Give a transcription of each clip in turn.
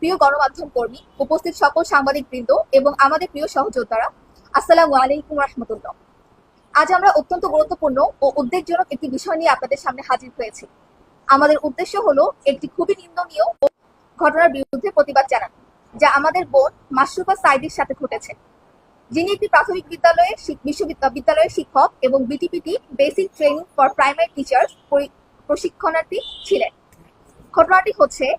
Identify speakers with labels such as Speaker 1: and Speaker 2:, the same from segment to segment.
Speaker 1: প্রিয় গণমাধ্যম কর্মী, উপস্থিত সকল সাংবাদিক বৃন্দ এবং আমাদের প্রিয় সহযোদ্ধারা, আসসালামু আলাইকুম রহমতুল্লাহ। আজ আমরা অত্যন্ত গুরুত্বপূর্ণ ও উদ্বেগজনক একটি বিষয় নিয়ে আপনাদের সামনে হাজির হয়েছি। আমাদের উদ্দেশ্য হলো একটি খুবই নিন্দনীয় ঘটনার বিরুদ্ধে প্রতিবাদ জানানো, যা আমাদের বোন মাশরুফা সাইদির সাথে ঘটেছে। যিনি একটি প্রাথমিক বিদ্যালয়ের শিক- বিশ্ববিদ্যা- বিদ্যালয়ের শিক্ষক এবং BTPT basic training for primary teachers প্রশিক্ষণার্থী ছিলেন। ঘটনাটি হচ্ছে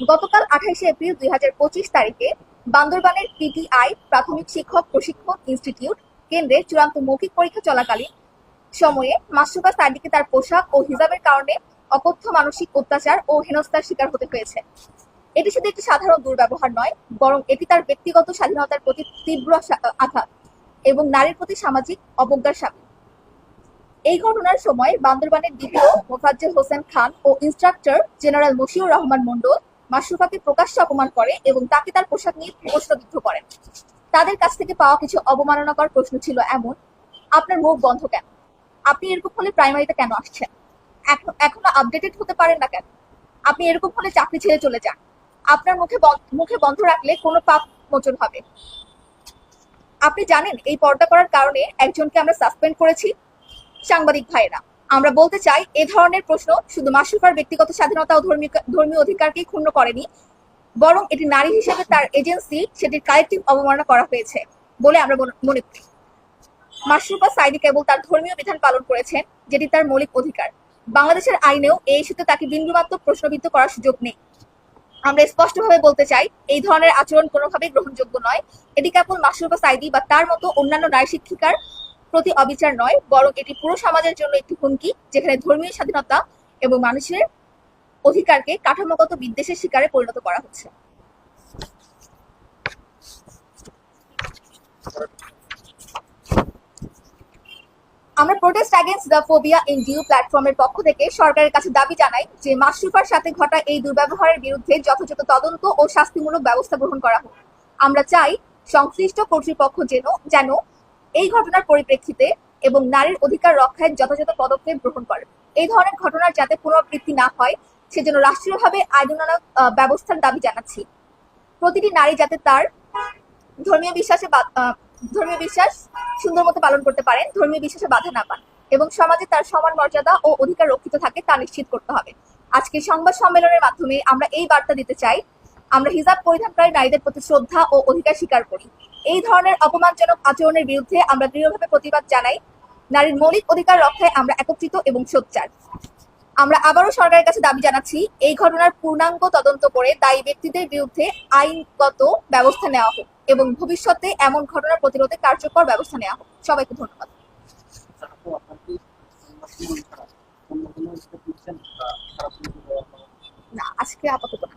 Speaker 1: গতকাল আঠাইশে এপ্রিল দুই হাজার পঁচিশ তারিখে বান্দরবানের পিটিআই প্রাথমিক শিক্ষক প্রশিক্ষণ ইনস্টিটিউট কেন্দ্রে চূড়ান্ত মৌখিক পরীক্ষা চলাকালীন সময়ে মাসুবা সাদিকে তার পোশাক ও হিজাবের কারণে অকথ্য মানসিক অত্যাচার ও হেনস্থার শিকার হতে হয়েছে। এটি শুধু একটি সাধারণ দুর্ব্যবহার নয়, বরং এটি তার ব্যক্তিগত স্বাধীনতার প্রতি তীব্র আঘাত এবং নারীর প্রতি সামাজিক অবজ্ঞার সামিল। এই ঘটনার সময় বান্দরবানের দ্বিতীয় মোফাজ্জেল হোসেন খান ও ইনস্ট্রাক্টর জেনারেল মশিউর রহমান মন্ডল মাশরুফাকে প্রকাশ্যে অপমান করে এবং তাকে তার পোশাক নিয়ে প্রশ্নবিদ্ধ করেন তাদের কাছ থেকে পাওয়া কিছু অবমাননাকর প্রশ্ন ছিল এমন, আপনার মুখ বন্ধ কেন? আপনি এরকম হলে প্রাইমারিতে কেন আসছেন? এখনও আপডেটেড হতে পারেন না কেন? আপনি এরকম হলে চাকরি ছেড়ে চলে যান। আপনার মুখে মুখে বন্ধ রাখলে কোনো পাপ মোচন হবে। আপনি জানেন, এই পর্দা করার কারণে একজনকে আমরা সাসপেন্ড করেছি সাংবাদিক ভাইয়েরা। আমরা বলতে চাই, এ ধরনের প্রশ্ন শুধু মাসুফার ব্যক্তিগত স্বাধীনতা ও ধর্মীয় অধিকারকেই ক্ষুণ্ণ করেনি, বরং এটি নারী হিসেবে তার এজেন্সি সেটির কালেক্টিভ অবমাননা করা হয়েছে বলে আমরা মনে- করি। মাশরুফা সাইদি কেবল তার ধর্মীয় বিধান পালন করেছেন, যেটি তার মৌলিক অধিকার। বাংলাদেশের আইনেও এই ইস্যুতে তাকে বিন্দুমাত্র প্রশ্নবিদ্ধ করার সুযোগ নেই। আমরা স্পষ্টভাবে বলতে চাই, এই ধরনের আচরণ কোনোভাবেই গ্রহণযোগ্য নয়। এটি কেবল মাশরুফা সাইদি বা তার মতো অন্যান্য নারী শিক্ষিকার প্রতি অবিচার নয়, বরং এটি পুরো সমাজের জন্য একটি হুমকি, যেখানে ধর্মীয় স্বাধীনতা এবং মানুষের অধিকারকে কাঠামোগত বিদ্বেষের শিকারে পরিণত করা হচ্ছে। আমরা protest against the phobia in due প্ল্যাটফর্মের পক্ষ থেকে সরকারের কাছে দাবি জানাই যে মাশরুফার সাথে ঘটা এই দুর্ব্যবহারের বিরুদ্ধে যথাযথ তদন্ত ও শাস্তিমূলক ব্যবস্থা গ্রহণ করা হোক। আমরা চাই সংশ্লিষ্ট কর্তৃপক্ষ যেন যেন এই ঘটনার পরিপ্রেক্ষিতে এবং নারীর অধিকার রক্ষায় যথাযথ পদক্ষেপ গ্রহণ করে। এই ধরনের ঘটনার যাতে পুনরাবৃত্তি না হয় সেজন্য রাষ্ট্রীয়ভাবে আহ, ব্যবস্থার দাবি জানাচ্ছি। প্রতিটি নারী যাতে তার ধর্মীয় বিশ্বাসে ধর্মীয় বিশ্বাস সুন্দর মতো পালন করতে পারেন ধর্মীয় বিশ্বাসে বাধা না পান এবং সমাজে তার সমান মর্যাদা ও অধিকার রক্ষিত থাকে তা নিশ্চিত করতে হবে। আজকে সংবাদ সম্মেলনের মাধ্যমে আমরা এই বার্তা দিতে চাই আমরা হিজাব পরিধানকারী নারীদের প্রতি শ্রদ্ধা ও অধিকার স্বীকার করি। এই ধরনের অপমানজনক আচরণের বিরুদ্ধে আমরা দৃঢ়ভাবে প্রতিবাদ জানাই। নারীর মৌলিক অধিকার রক্ষায় আমরা একত্রিত এবং সোচ্চার। আমরা আবারও সরকারের কাছে দাবি জানাচ্ছি, এই ঘটনার পূর্ণাঙ্গ তদন্ত করে দায়ী ব্যক্তিদের বিরুদ্ধে আইনগত ব্যবস্থা নেওয়া হোক এবং ভবিষ্যতে এমন ঘটনা প্রতিরোধে কার্যকর ব্যবস্থা নেওয়া হোক। সবাইকে ধন্যবাদ। না, আজকে আপাতত না।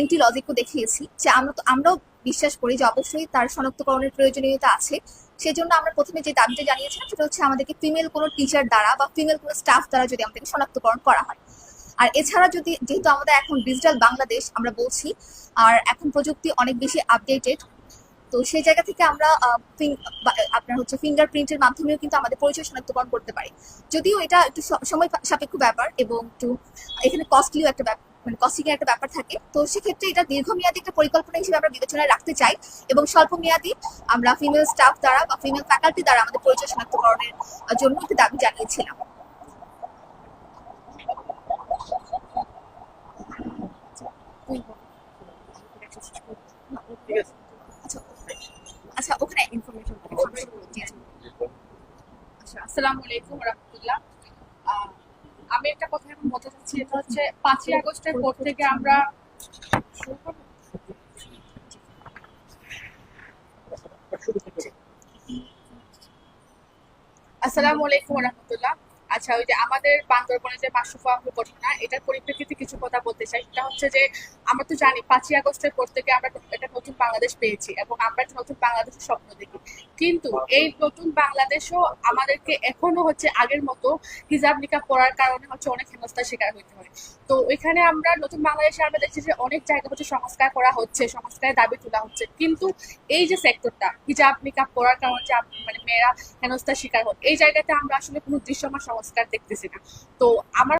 Speaker 1: এন্টি লজিকও দেখিয়েছি যে আমরা তো, আমরাও বিশ্বাস করি যে অবশ্যই তার শনাক্তকরণের প্রয়োজনীয়তা আছে। সেজন্য আমরা প্রথমে যে দাবিটা জানিয়েছিলাম সেটা হচ্ছে আমাদেরকে ফিমেল কোনো টিচার দ্বারা বা ফিমেল কোনো স্টাফ দ্বারা যদি আমাদেরকে শনাক্তকরণ করা হয়। আর এছাড়া যদি, যেহেতু আমাদের এখন ডিজিটাল বাংলাদেশ, আমরা বলছি, আর এখন প্রযুক্তি অনেক বেশি আপডেটেড তো সেই জায়গা থেকে আমরা আপনার হচ্ছে ফিঙ্গারপ্রিন্টের মাধ্যমেও কিন্তু আমাদের পরিচয় শনাক্তকরণ করতে পারি। যদিও এটা একটু সময় সাপেক্ষ ব্যাপার এবং একটু, এখানে কস্টলিও একটা মানে কস্টিং একটা ব্যাপার থাকে। তো সেক্ষেত্রে এটা দীর্ঘমেয়াদী একটা পরিকল্পনা হিসেবে আমরা বিবেচনায় রাখতে চাই এবং স্বল্প মেয়াদী আমরা ফিমেল স্টাফ দ্বারা বা ফিমেল ফ্যাকাল্টি দ্বারা আমাদের পরিচয় শনাক্তকরণের জন্য একটি দাবি জানিয়েছিলাম। আচ্ছা ওখানে ইনফরমেশন
Speaker 2: আসসালামু আলাইকুম রহমতুল্লাহ। আমি একটা কথা এখন বলতে চাচ্ছি, এটা হচ্ছে পাঁচই আগস্টের পর থেকে আমরা আসসালামু আলাইকুম রহমতুল্লাহ। আচ্ছা ওই যে আমাদের বান্দরবনে যে মাসুফা ঘটনা এটার পরিপ্রেক্ষিতে কিছু কথা বলতে চাই। সেটা হচ্ছে যে, আমরা তো জানি পাঁচই আগস্টের পর থেকে আমরা একটা নতুন বাংলাদেশ পেয়েছি এবং আমরা একটা নতুন বাংলাদেশের স্বপ্ন দেখি। কিন্তু এই নতুন বাংলাদেশও আমাদেরকে এখনও হচ্ছে আগের মতো হিজাব নিকাব পড়ার কারণে হচ্ছে অনেক হেনস্থার শিকার হইতে হয়। তো ওইখানে আমরা নতুন বাংলাদেশে আমরা দেখছি যে অনেক জায়গা হচ্ছে সংস্কার করা হচ্ছে, সংস্কারের দাবি তোলা হচ্ছে। কিন্তু এই যে সেক্টরটা, হিজাব নিকাব পড়ার কারণে মানে মেয়েরা হেনস্থার শিকার হন, এই জায়গাতে আমরা আসলে কোনো দৃশ্যমান সংস্কার দেখতেছি না। তো আমার